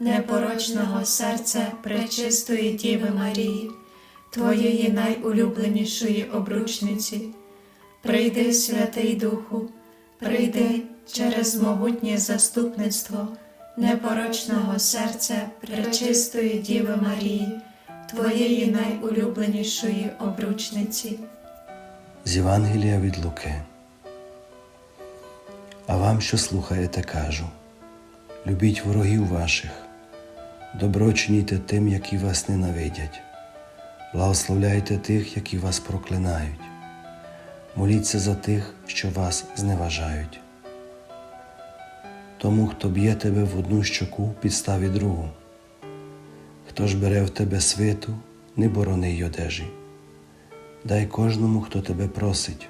непорочного серця Пречистої Діви Марії, Твоєї найулюбленішої обручниці. Прийди, Святий Духу, прийди через могутнє заступництво непорочного серця Пречистої Діви Марії, Твоєї найулюбленішої обручниці. З Євангелія від Луки. А вам, що слухаєте, кажу: любіть ворогів ваших, добро чинійте тим, які вас ненавидять, благословляйте тих, які вас проклинають, моліться за тих, що вас зневажають. Тому, хто б'є тебе в одну щоку, підставі другу, хто ж бере в тебе свиту, не борони й одежі. Дай кожному, хто тебе просить,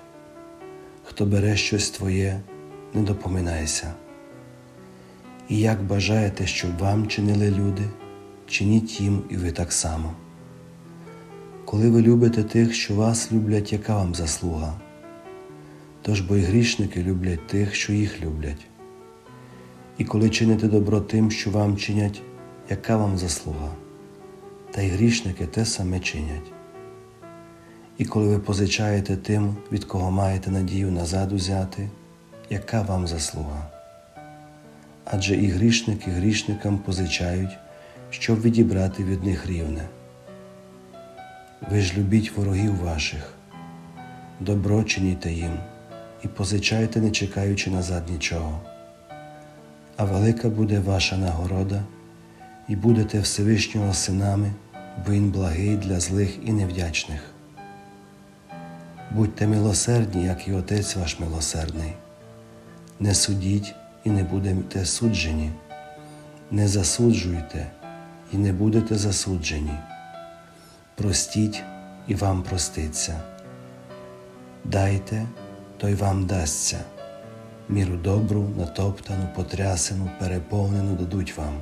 хто бере щось твоє, не допоминайся. І як бажаєте, щоб вам чинили люди, чиніть їм і ви так само. Коли ви любите тих, що вас люблять, яка вам заслуга? Тож бо й грішники люблять тих, що їх люблять. І коли чините добро тим, що вам чинять, яка вам заслуга? Та й грішники те саме чинять. І коли ви позичаєте тим, від кого маєте надію назад узяти, яка вам заслуга? Адже і грішники грішникам позичають, щоб відібрати від них рівне. Ви ж любіть ворогів ваших, добро чиніте їм і позичайте, не чекаючи назад нічого. А велика буде ваша нагорода, і будете Всевишнього синами, бо Він благий для злих і невдячних. Будьте милосердні, як і Отець ваш милосердний. Не судіть і не будете суджені, не засуджуйте і не будете засуджені. Простіть і вам проститься. Дайте, то й вам дасться. Міру добру, натоптану, потрясену, переповнену дадуть вам.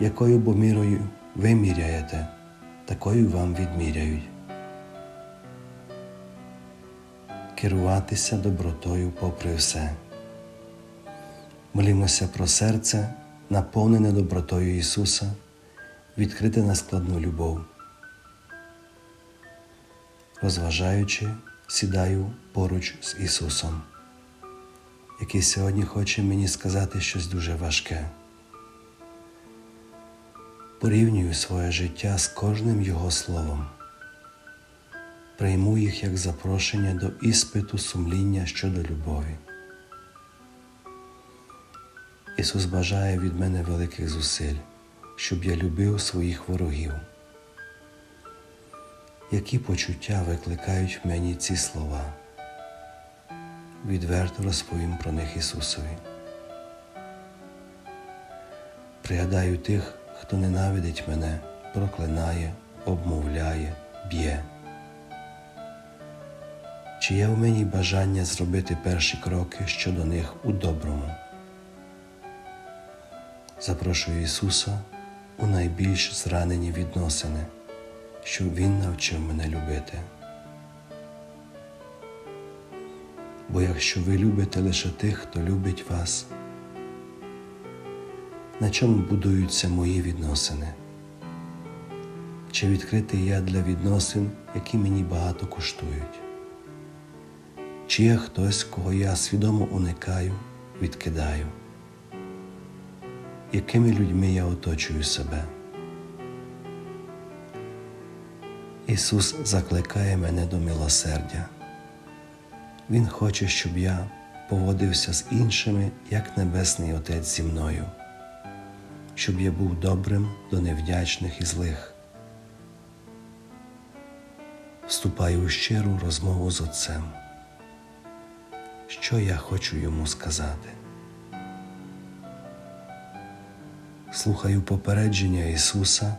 Якою бо мірою ви міряєте, такою вам відміряють. керуватися добротою попри все. Молімося про серце, наповнене добротою Ісуса, відкрите на складну любов. Розважаючи, сідаю поруч з Ісусом, який сьогодні хоче мені сказати щось дуже важке. Порівнюю своє життя з кожним Його словом прийму їх як запрошення до іспиту сумління щодо любові. Ісус бажає від мене великих зусиль, щоб я любив своїх ворогів. Які почуття викликають в мені ці слова? Відверто розповім про них Ісусові. Пригадаю тих, хто ненавидить мене, проклинає, обмовляє, б'є. Чи є в мені бажання зробити перші кроки щодо них у доброму? Запрошую Ісуса у найбільш зранені відносини, щоб Він навчив мене любити. Бо якщо ви любите лише тих, хто любить вас, на чому будуються мої відносини? Чи відкритий я для відносин, які мені багато коштують? Чи є хтось, кого я свідомо уникаю, відкидаю? Якими людьми я оточую себе? Ісус закликає мене до милосердя. Він хоче, щоб я поводився з іншими, як Небесний Отець зі мною, щоб я був добрим до невдячних і злих. Вступаю у щиру розмову з Отцем що я хочу йому сказати. Слухаю попередження Ісуса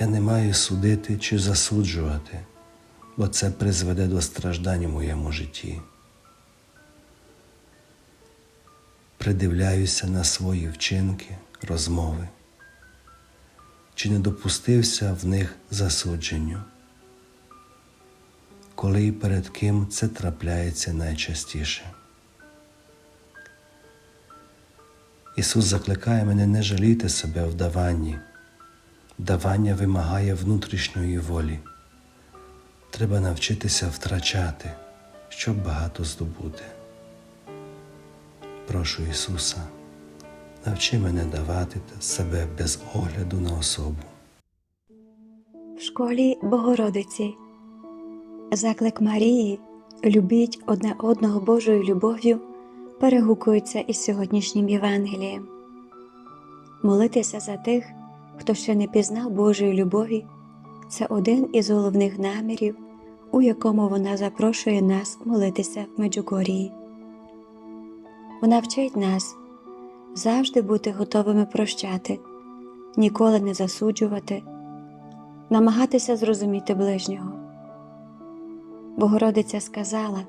Я не маю судити чи засуджувати, бо це призведе до страждань у моєму житті. Придивляюся на свої вчинки, розмови, чи не допустився в них засудженню, коли і перед ким це трапляється найчастіше. Ісус закликає мене не жаліти себе в даванні. Давання вимагає внутрішньої волі. Треба навчитися втрачати, щоб багато здобути. Прошу Ісуса, навчи мене давати себе без огляду на особу. В школі Богородиці. Заклик Марії любіть одне одного Божою любов'ю перегукується із сьогоднішнім Євангелієм. Молитися за тих, хто ще не пізнав Божої любові, це один із головних намірів, у якому вона запрошує нас молитися в Меджугорії. Вона вчить нас завжди бути готовими прощати, ніколи не засуджувати намагатися зрозуміти ближнього. Богородиця сказала: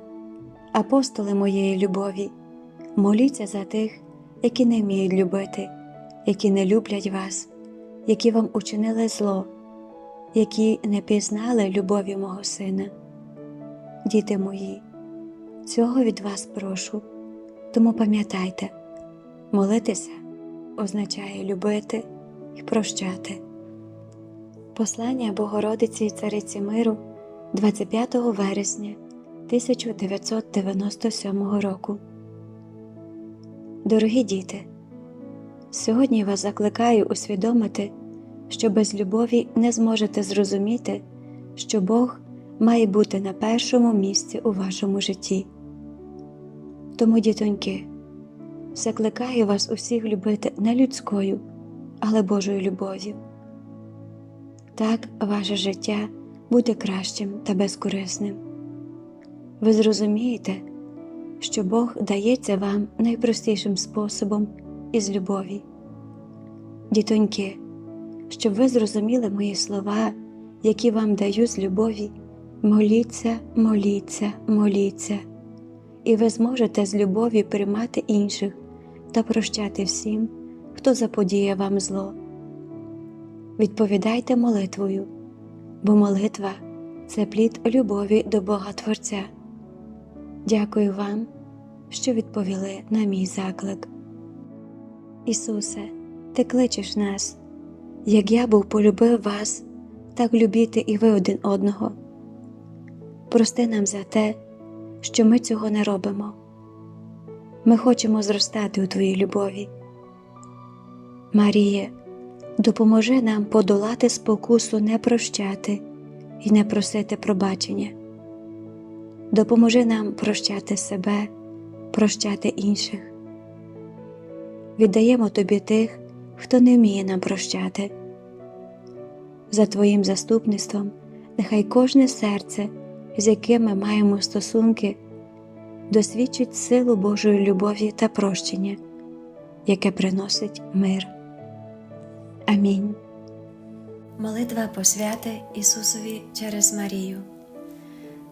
Апостоли моєї любові, моліться за тих, які не вміють любити, які не люблять вас, які вам учинили зло, які не пізнали любові мого сина. Діти мої, цього від вас прошу, тому пам'ятайте, молитися означає любити і прощати. Послання Богородиці і Цариці Миру 25 вересня 1997 року. Дорогі діти, сьогодні вас закликаю усвідомити, що без любові не зможете зрозуміти, що Бог має бути на першому місці у вашому житті. Тому, дітоньки, закликаю вас усіх любити не людською, але Божою любов'ю. Так ваше життя буде кращим та безкорисним. Ви зрозумієте, що Бог дається вам найпростішим способом із любові. Дітоньки, щоб ви зрозуміли мої слова, які вам даю з любові, моліться, моліться, моліться, і ви зможете з любові приймати інших та прощати всім, хто заподіє вам зло відповідайте молитвою, бо молитва це плід любові до Бога Творця. Дякую вам, що відповіли на мій заклик. Ісусе, Ти кличеш нас, як я був полюбив вас, так любіти і ви один одного. Прости нам за те, що ми цього не робимо. Ми хочемо зростати у Твоїй любові. Маріє, допоможи нам подолати спокусу не прощати і не просити пробачення. Допоможи нам прощати себе, прощати інших. Віддаємо тобі тих, хто не вміє нам прощати. За Твоїм заступництвом, нехай кожне серце, з яким ми маємо стосунки, досвідчить силу Божої любові та прощення, яке приносить мир. Амінь. Молитва посвяти Ісусові через Марію.